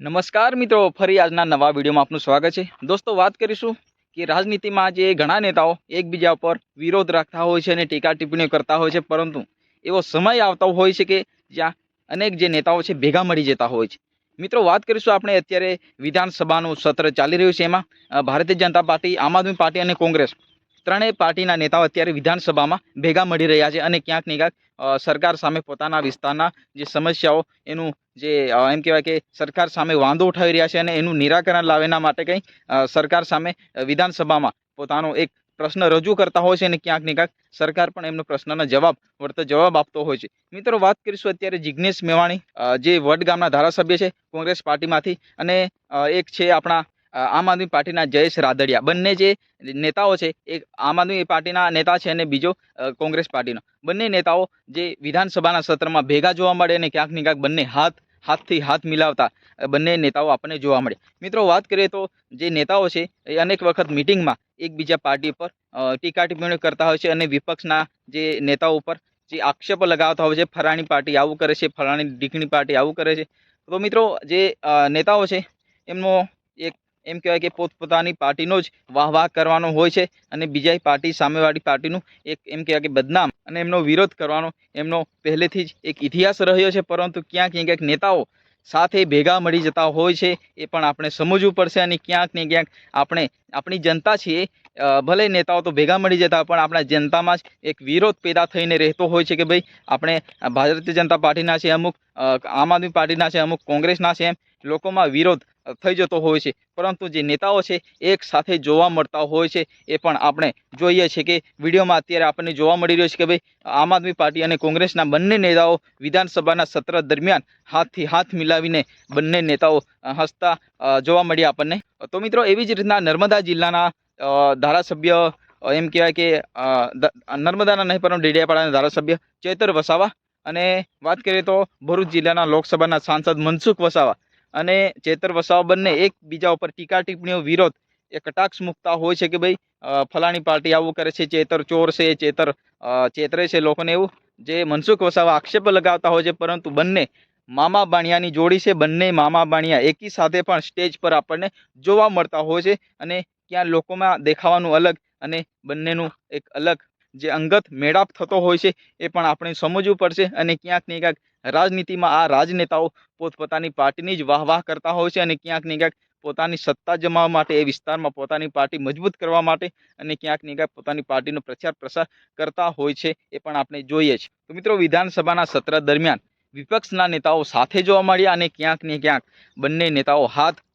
નમસ્કાર મિત્રો, ફરી આજના નવા વિડીયોમાં આપનું સ્વાગત છે. દોસ્તો, વાત કરીશું કે રાજનીતિમાં જે ઘણા નેતાઓ એકબીજા પર વિરોધ રાખતા હોય છે અને ટીકા ટિપ્પણીઓ કરતા હોય છે, પરંતુ એવો સમય આવતો હોય છે કે જ્યાં અનેક જે નેતાઓ છે ભેગા મળી જતા હોય છે. મિત્રો, વાત કરીશું આપણે અત્યારે વિધાનસભાનું સત્ર ચાલી રહ્યું છે એમાં. ભારતીય જનતા પાર્ટી, આમ આદમી પાર્ટી અને કોંગ્રેસ. ત્રણેય પાર્ટીના નેતાઓ અત્યારે વિધાનસભામાં ભેગા મળી રહ્યા છે અને ક્યાંક ને ક્યાંક સરકાર સામે પોતાના વિસ્તારના જે સમસ્યાઓ, એનું જે એમ કહેવાય કે સરકાર સામે વાંધો ઉઠાવી રહ્યા છે અને એનું નિરાકરણ લાવેના માટે કંઈ સરકાર સામે વિધાનસભામાં પોતાનો એક પ્રશ્ન રજૂ કરતા હોય છે અને ક્યાંક ને ક્યાંક સરકાર પણ એમનો પ્રશ્નના જવાબ, વળતો જવાબ આપતો હોય છે. મિત્રો, વાત કરીશું અત્યારે જિજ્ઞેશ મેવાણી જે વડગામના ધારાસભ્ય છે કોંગ્રેસ પાર્ટીમાંથી અને એક છે આપણા આમ આદમી પાર્ટીના જયેશ રાદડિયા. બંને જે નેતાઓ છે, એક આમ આદમી પાર્ટીના નેતા છે અને બીજો કોંગ્રેસ પાર્ટીનો. બંને નેતાઓ જે વિધાનસભાના સત્રમાં ભેગા જોવા મળે અને ક્યાંક ને ક્યાંક બંને હાથ, હાથથી હાથ મિલાવતા બંને નેતાઓ આપણને જોવા મળે. મિત્રો, વાત કરીએ તો જે નેતાઓ છે, એ અનેક વખત મિટિંગમાં એકબીજા પાર્ટી પર ટીકા ટિપ્પણી કરતા હોય છે અને વિપક્ષના જે નેતાઓ ઉપર જે આક્ષેપો લગાવતા હોય છે, ફલાણી પાર્ટી આવું કરે છે, ફલાણી ઢીકણી પાર્ટી આવું કરે છે. તો મિત્રો, જે નેતાઓ છે, એમનો એમ કહેવાય કે પોતપોતાની પાર્ટીનો જ વાહ વાહ કરવાનો હોય છે અને બીજા પાર્ટી સામેવાળી પાર્ટીનું એક એમ કહેવાય કે બદનામ અને એમનો વિરોધ કરવાનો એમનો પહેલેથી જ એક ઇતિહાસ રહ્યો છે. પરંતુ ક્યાંક ને ક્યાંક નેતાઓ સાથે ભેગા મળી જતા હોય છે એ પણ આપણે સમજવું પડશે અને ક્યાંક ને ક્યાંક આપણે આપણી જનતા છીએ ભલે નેતાઓ તો ભેગા મળી જતા પણ આપણા જનતામાં જ એક વિરોધ પેદા થઈને રહેતો હોય છે કે ભાઈ આપણે ભારતીય જનતા પાર્ટીના છે અમુક આમ આદમી પાર્ટીના છે અમુક, કોંગ્રેસના છે એમ લોકોમાં વિરોધ થઈ જતો હોય છે. પરંતુ જે નેતાઓ છે, એક સાથે જોવા મળતા હોય છે, એ પણ આપણે જોઈએ છે કે વિડીયોમાં અત્યારે આપણને જોવા મળી રહ્યો છે કે ભાઈ, આમ આદમી પાર્ટી અને કોંગ્રેસના બંને નેતાઓ વિધાનસભાના સત્ર દરમિયાન હાથથી હાથ મિલાવીને બંને નેતાઓ હસતા જોવા મળ્યા આપણને. તો મિત્રો, એવી જ રીતના નર્મદા જિલ્લાના ધારાસભ્ય એમ કહેવાય કે નર્મદાના નહીં પરંતુ ડેડિયાપાડાના ધારાસભ્ય ચેતર વસાવા અને વાત કરીએ તો ભરૂચ જિલ્લાના લોકસભાના સાંસદ મનસુખ વસાવા. અને ચેતર વસાવા બંને એકબીજા ઉપર ટીકા ટિપ્પણીઓ વિરોધ એ કટાક્ષ મૂકતા હોય છે કે ભાઈ ફલાણી પાર્ટી આવું કરે છે ચેતર ચોર છે ચેતર ચેતરે છે લોકોને એવું જે મનસુખ વસાવા આક્ષેપ લગાવતા હોય છે પરંતુ બંને મામા બાણિયાની જોડી છે બંને મામા બાણિયા એકી સાથે પણ સ્ટેજ પર આપણને જોવા મળતા હોય છે અને ક્યાં લોકોમાં દેખાવાનું અલગ અને બંનેનું એક અલગ જે અંગત મેળાપ થતો હોય છે એ પણ આપણે સમજવું પડશે અને ક્યાંક ને ક્યાંક રાજનીતિમાં આ રાજનેતાઓ પોતપોતાની પાર્ટીની જ વાહ વાહ કરતા હોય છે અને ક્યાંક ને ક્યાંક પોતાની સત્તા જમાવવા માટે એ વિસ્તારમાં પોતાની પાર્ટી મજબૂત કરવા માટે અને ક્યાંક ને ક્યાંક પોતાની પાર્ટીનો પ્રચાર પ્રસાર કરતા હોય છે એ પણ આપણે જોઈએ છે. તો મિત્રો, વિધાનસભાના સત્ર દરમિયાન વિપક્ષના નેતાઓ સાથે જોવા મળ્યા અને ક્યાંક ને ક્યાંક બંને નેતાઓ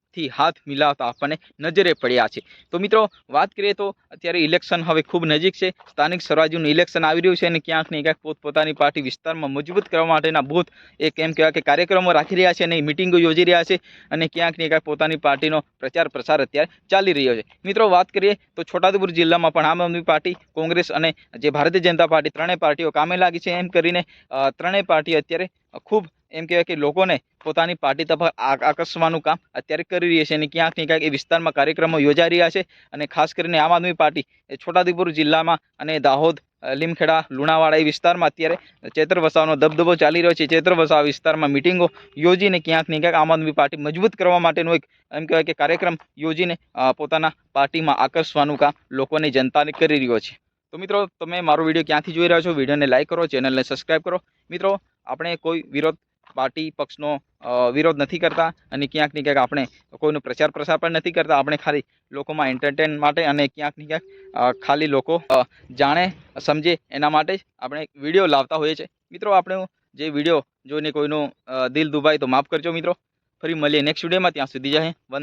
હાથથી હાથ મિલાવતા આપણને નજરે પડ્યા છે. તો મિત્રો, વાત કરીએ તો અત્યારે ઇલેક્શન હવે ખૂબ નજીક છે. સ્થાનિક સ્વરાજ્યનું ઇલેક્શન આવી રહ્યું છે અને ક્યાંક ને ક્યાંક પોતપોતાની પાર્ટી વિસ્તારમાં મજબૂત કરવા માટેના બૂથ એક એમ કહેવાય કે કાર્યક્રમો રાખી રહ્યા છે અને મિટિંગો યોજી રહ્યા છે અને ક્યાંક ને ક્યાંક પોતાની પાર્ટીનો પ્રચાર પ્રસાર અત્યારે ચાલી રહ્યો છે. મિત્રો, વાત કરીએ તો છોટાઉદેપુર જિલ્લામાં પણ આમ આદમી પાર્ટી, કોંગ્રેસ અને જે ભારતીય જનતા પાર્ટી ત્રણેય પાર્ટીઓ કામે લાગી છે. એમ કરીને ત્રણેય પાર્ટી અત્યારે ખૂબ એમ કહેવાય કે લોકોને પોતાની પાર્ટી તરફ આકર્ષવાનું કામ અત્યારે કરી રહી છે અને ક્યાંક ને ક્યાંક એ વિસ્તારમાં કાર્યક્રમો યોજાઈ રહ્યા છે અને ખાસ કરીને આમ આદમી પાર્ટી એ છોટાઉદેપુર જિલ્લામાં અને દાહોદ લીમખેડા, લુણાવાડા એ વિસ્તારમાં અત્યારે ચેતર વસાવાનો દબદબો ચાલી રહ્યો છે. ચેતર વસાવા વિસ્તારમાં મિટિંગો યોજીને ક્યાંક ને ક્યાંક આમ આદમી પાર્ટી મજબૂત કરવા માટેનો એક એમ કહેવાય કે કાર્યક્રમ યોજીને પોતાના પાર્ટીમાં આકર્ષવાનું કામ લોકોને જનતાને કરી રહ્યો છે. તો મિત્રો, તમે મારો વીડિયો ક્યાંથી જોઈ રહ્યા છો? વિડીયોને લાઇક કરો, ચેનલને સબસ્ક્રાઈબ કરો. મિત્રો, આપણે કોઈ વિરોધ પાર્ટી પક્ષનો વિરોધ નથી કરતા અને ક્યાંક ને ક્યાંક આપણે કોઈનો પ્રચાર પ્રસાર પણ નથી કરતા. આપણે ખાલી લોકોમાં એન્ટરટેન માટે અને ક્યાંક ને ક્યાંક ખાલી લોકો જાણે, સમજે એના માટે જ આપણે વીડિયો લાવતા હોઈએ છીએ. મિત્રો, આપણે જે વીડિયો જોઈને કોઈનું દિલ દુભાય તો માફ કરજો મિત્રો. ફરી મળીએ નેક્સ્ટ વિડીયોમાં ત્યાં સુધી જાય વન